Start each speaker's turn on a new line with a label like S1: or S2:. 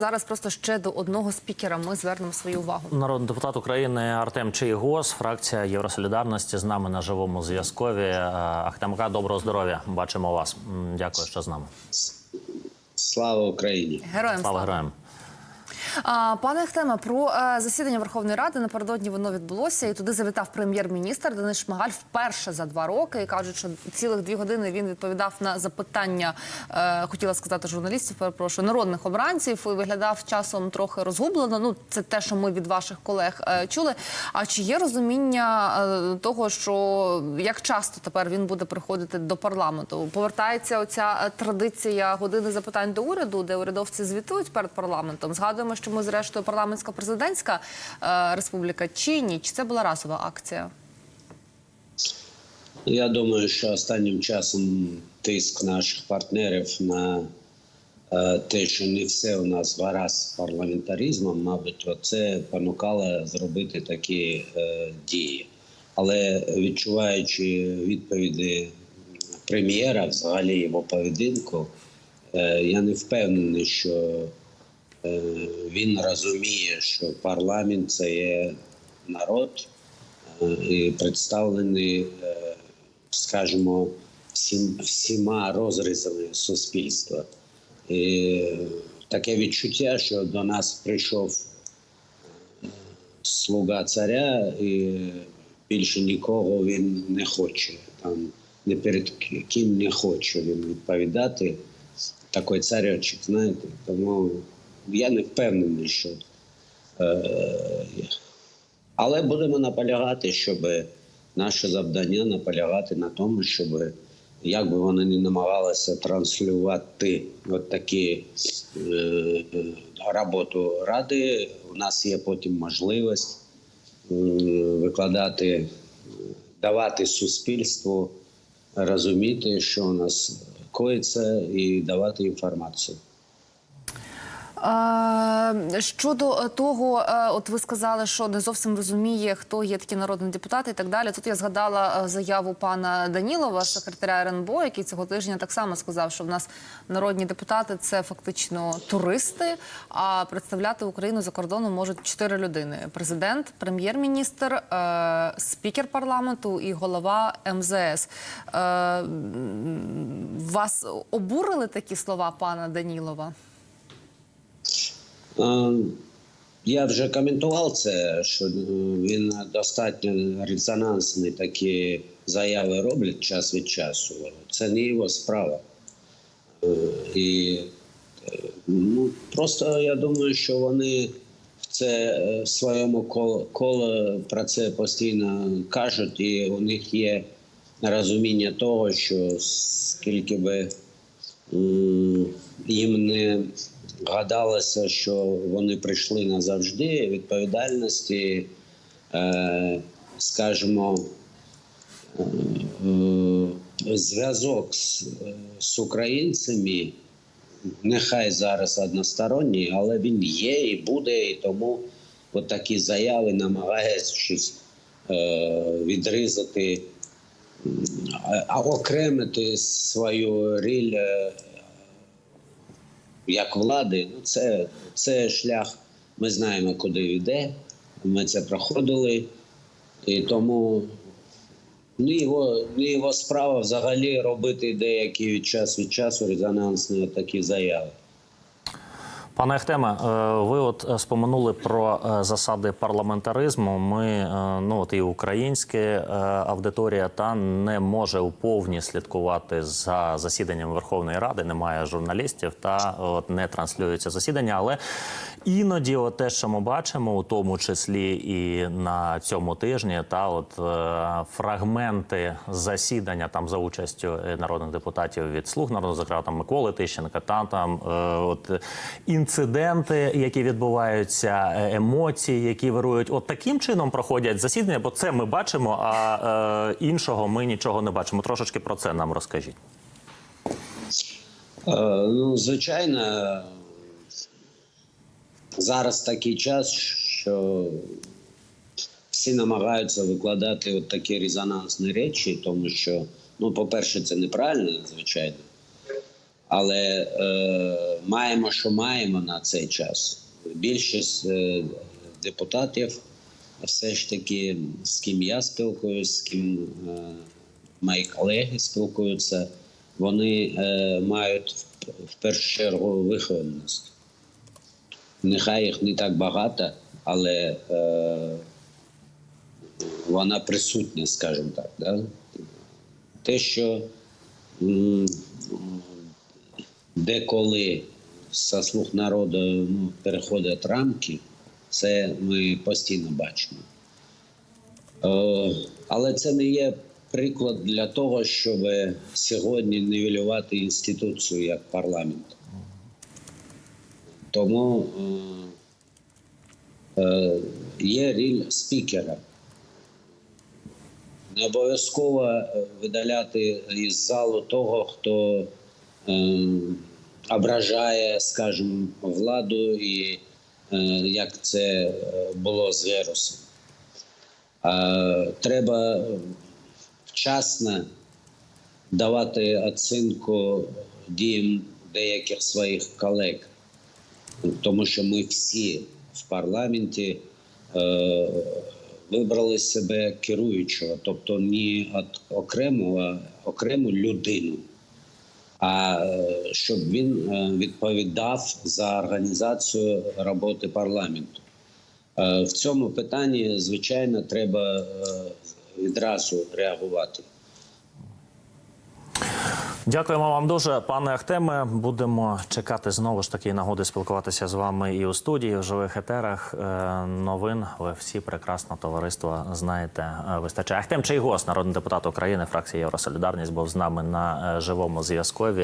S1: Зараз просто ще до одного спікера ми звернемо свою увагу.
S2: Народний депутат України Артем Чийгос, фракція Євросолідарності з нами на живому зв'язкові. Е, Ахтемка, доброго здоров'я. Бачимо вас. Дякую, що з нами.
S3: Слава Україні!
S1: Героям
S2: Слава
S1: слава.
S2: героям.
S1: Пане Ахтеме, про е, засідання Верховної Ради напередодні воно відбулося, і туди завітав прем'єр-міністр Денис Шмигаль вперше за два роки. І кажуть, що цілих дві години він відповідав на запитання, е, хотіла сказати журналістів, перепрошую, народних обранців. І виглядав часом трохи розгублено. Ну, це те, що ми від ваших колег е, чули. А чи є розуміння того, що як часто тепер він буде приходити до парламенту? Повертається оця традиція години запитань до уряду, де урядовці звітують перед парламентом. Згадуємо, що ми зрештою парламентсько-президентська е, республіка чи ні? Чи це була разова акція?
S3: Я думаю, що останнім часом тиск наших партнерів на е, те, що не все у нас гаразд з парламентаризмом, мабуть, це понукало зробити такі е, дії. Але відчуваючи відповіді прем'єра, взагалі його поведінку, е, я не впевнений, що він розуміє, що парламент це є народ е, і представлений, е, скажімо, всім, всіма розрізами суспільства. І таке відчуття, що до нас прийшов е, слуга царя, і більше нікого він не хоче. Там не перед ким не хоче він відповідати. Такий царьочок, знаєте. Тому я не впевнений, що. Е, але будемо наполягати, щоб наше завдання наполягати на тому, щоб як би вони не намагалися транслювати от такі е, роботу ради, у нас є потім можливість е, викладати, давати суспільству розуміти, що у нас коїться, і давати інформацію.
S1: Е, Щодо того, е, от ви сказали, що не зовсім розуміє, хто є такі народні депутати і так далі. Тут я згадала е, заяву пана Данілова, секретаря РНБО, який цього тижня так само сказав, що в нас народні депутати це фактично туристи. А представляти Україну за кордоном можуть чотири людини: президент, прем'єр-міністр, е, спікер парламенту і голова МЗС. Е, Вас обурили такі слова пана Данілова?
S3: Е, Я вже коментував це, що е, він достатньо резонансні такі заяви роблять час від часу. Це не його справа. Е, І ну, просто я думаю, що вони в це в своєму коло, коло про це постійно кажуть, і у них є розуміння того, що скільки би їм не гадалося, що вони прийшли назавжди відповідальності, е, скажімо, е, зв'язок з, українцями, нехай зараз односторонній, але він є і буде, і тому от такі заяви намагаючись е, відрізати, окремити свою ріль. Як влади, ну це, це шлях. Ми знаємо, куди йде. Ми це проходили, і тому не його, не його справа взагалі робити деякі від часу від часу резонансні такі заяви.
S2: Пане Ахтеме, е, ви от е, споминули про е, засади парламентаризму. Ми ну от і українська аудиторія та не може у повні слідкувати за засіданням Верховної Ради. Немає журналістів та от не транслюються засідання. Але іноді, от те, що ми бачимо, у тому числі і на цьому тижні, та от фрагменти засідання там за участю народних депутатів від слуг народу, зокрема там Миколи Тищенка, та там от інциденти, які відбуваються, е, емоції, які вирують, от таким чином проходять засідання, бо це ми бачимо, а е, іншого ми нічого не бачимо. Трошечки про це нам розкажіть.
S3: Е, ну, звичайно, зараз такий час, що всі намагаються викладати от такі резонансні речі, тому що, ну, по-перше, це неправильно, звичайно. Але е, маємо, що маємо на цей час. Більшість е, депутатів, все ж таки, з ким я спілкуюсь, з ким е, мої колеги спілкуються, вони е, мають в, в першу чергу вихованість. Нехай їх не так багато, але е, вона присутня, скажімо так. Да? Те, що деколи со слух народу ну, переходять рамки, це ми постійно бачимо. Але це не є приклад для того, щоб сьогодні нівелювати інституцію як парламент. Тому е, е, є ріль спікера. Не обов'язково е, видаляти із залу того, хто ображає, скажімо, владу, і е, як це е, було з Герусом. Е, треба вчасно давати оцінку діям деяких своїх колег, тому що ми всі в парламенті вибрали себе керуючого, тобто не от окремого, окрему людину, а е, щоб він е, відповідав за організацію роботи парламенту. Е, В цьому питанні, звичайно, треба відразу реагувати.
S2: Дякуємо вам дуже, пане Ахтеме. Будемо чекати знову ж таки нагоди спілкуватися з вами і у студії в живих етерах. Е, Новин ви всі прекрасно товариство знаєте. е, Вистачає Ахтем Чайгос, народний депутат України, фракція Євросолідарність, був з нами на е, живому зв'язкові.